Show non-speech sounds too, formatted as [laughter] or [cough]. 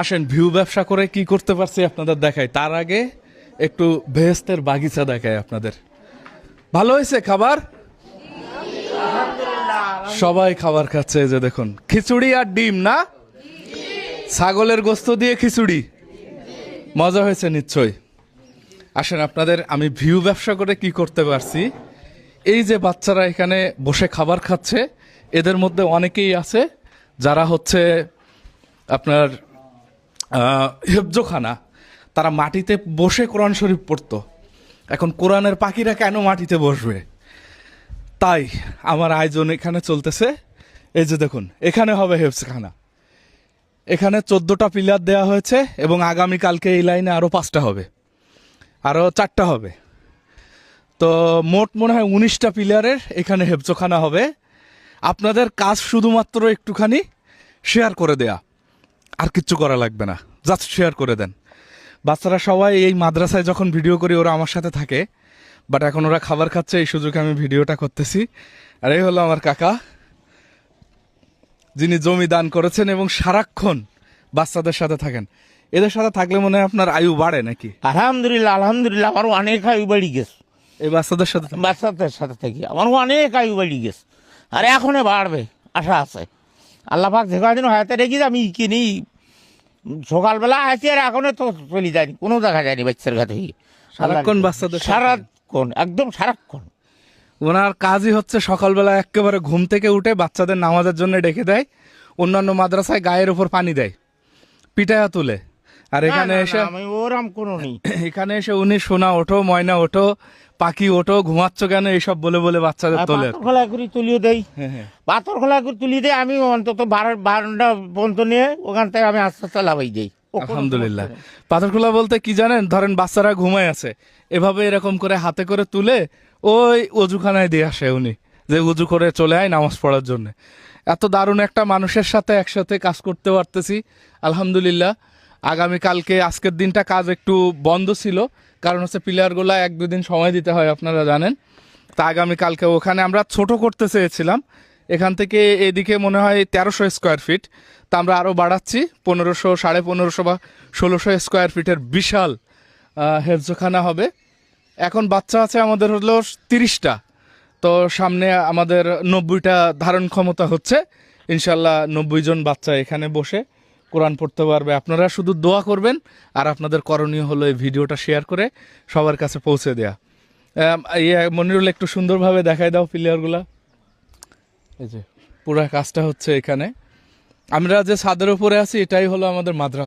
আসেন, ভিউ ব্যবসা করে কি করতে পারছি আপনাদের দেখাই। তার আগে একটু ভেস্তের বাগিচা দেখাই আপনাদের। ভালো হয়েছে খাবার? সবাই খাবার খাচ্ছে যে দেখুন। খিচুড়ি আর ডিম, না? ছাগলের গোস্ত দিয়ে খিচুড়ি। মজা হয়েছে নিশ্চয়ই। আসেন, আপনাদের আমি ভিউ ব্যবসা করে কি করতে পারছি? এই যে বাচ্চারা এখানে বসে খাবার খাচ্ছে, এদের মধ্যে অনেকেই আছে, যারা হচ্ছে আপনার হেফজোখানা, তারা মাটিতে বসে কোরআন শরীফ পড়তো। এখন কোরআনের পাখিরা কেন মাটিতে বসবে? তাই আমার আয়োজন এখানে চলতেছে। এই যে দেখুন, এখানে হবে হেফজখানা। এখানে চোদ্দোটা পিলার দেওয়া হয়েছে এবং আগামীকালকে এই লাইনে আরও পাঁচটা হবে। আরও চারটা হবে। তো মোট মনে হয় উনিশটা পিলারের এখানে হেফজোখানা হবে। আপনাদের কাজ শুধুমাত্র একটুখানি শেয়ার করে দেয়া। আর কিচ্ছু করা লাগবে না। জাস্ট শেয়ার করে দেন। বাচ্চারা সবাই এই মাদ্রাসায় যখন ভিডিও করি ওরা আমার সাথে থাকে। বাট এখন ওরা খাবার খাচ্ছে এই সুযোগে আমি ভিডিওটা করতেছি। আর এই হলো আমার কাকা। যিনি জমি দান করেছেন এবং সারাক্ষণ বাচ্চাদের সাথে থাকেন। এদের সাথে থাকলে মনে হয় আপনার আয়ু বাড়ে নাকি? আলহামদুলিল্লাহ আলহামদুলিল্লাহ আমার অনেক আয়ু বেড়ে গেছে। এই বাচ্চাদের সাথে বাচ্চাদের সাথে থাকি আমার অনেক আয়ু বেড়ে গেছে। আর এখনও বাড়বে আশা আছে। আল্লাহ পাক যে কদিন হাতে রেখে আমি কিনি সকালবেলা আসি আর এখনও তো চলে যায়নি কোনো দেখা যায়নি বাচ্চার ঘাটে সারাক্ষণ বাচ্চাদের সারাক্ষণ একদম সারাক্ষণ। ওনার কাজই হচ্ছে সকালবেলা একেবারে ঘুম থেকে উঠে বাচ্চাদের নামাজের জন্য ডেকে দেয় অন্যান্য মাদ্রাসায় গায়ের উপর পানি দেয় পিটায়া তুলে। আর এখানে এসে আমি ওরম কোনো নেই [clears throat] এখানে এসে উনি সোনা ওঠো ময়না ওঠো পাখি ওঠো ঘুমাচ্ছ কেন? এইসব বলে বলে বাচ্চাদের তোলে। খোলা করে তুলিয়ে দেই। হ্যাঁ হ্যাঁ। পাথর খোলা করে তুলিয়ে দেয় আমি অন্তত বারো বারোটা পর্যন্ত নিয়ে ওখান থেকে আমি আস্তে আস্তে লাভাই কোনো আলহামদুলিল্লাহ। নেই। পাথরখোলা বলতে কি জানেন? ধরেন বাচ্চারা ঘুমায় আছে। এভাবে এরকম করে হাতে করে তুলে ওই অজুখানায় দিয়ে আসে উনি যে উজু করে চলে আয় নামাজ পড়ার জন্য। এত দারুণ একটা মানুষের সাথে একসাথে কাজ করতে পারতেছি। আলহামদুলিল্লাহ। আগামীকালকে আজকের দিনটা কাজ একটু বন্ধ ছিল। কারণ হচ্ছে পিলারগুলা এক দুদিন সময় দিতে হয়, আপনারা জানেন। তা আগামীকালকে ওখানে আমরা ছোট করতে চেয়েছিলাম। এখান থেকে এদিকে মনে হয় তেরোশো স্কোয়ার ফিট। তা আমরা আরও বাড়াচ্ছি, পনেরোশো, সাড়ে পনেরোশো বা ষোলোশো স্কোয়ার ফিটের বিশাল হেফজোখানা হবে। এখন বাচ্চা আছে আমাদের হলো তিরিশটা। তো সামনে আমাদের নব্বইটা ধারণ ক্ষমতা হচ্ছে। ইনশাল্লাহ নব্বই জন বাচ্চা এখানে বসে কোরআন পড়তে পারবে। আপনারা শুধু দোয়া করবেন আর আপনাদের করণীয় হলো এই ভিডিওটা শেয়ার করে সবার কাছে পৌঁছে দেয়া। ইয়ে মনিরুল একটু সুন্দরভাবে দেখায় দাও প্লেয়ারগুলা এই যে। পুরা কাজটা হচ্ছে এখানে। আমরা যে ছাদের উপরে আছি এটাই হলো আমাদের মাদ্রাসা।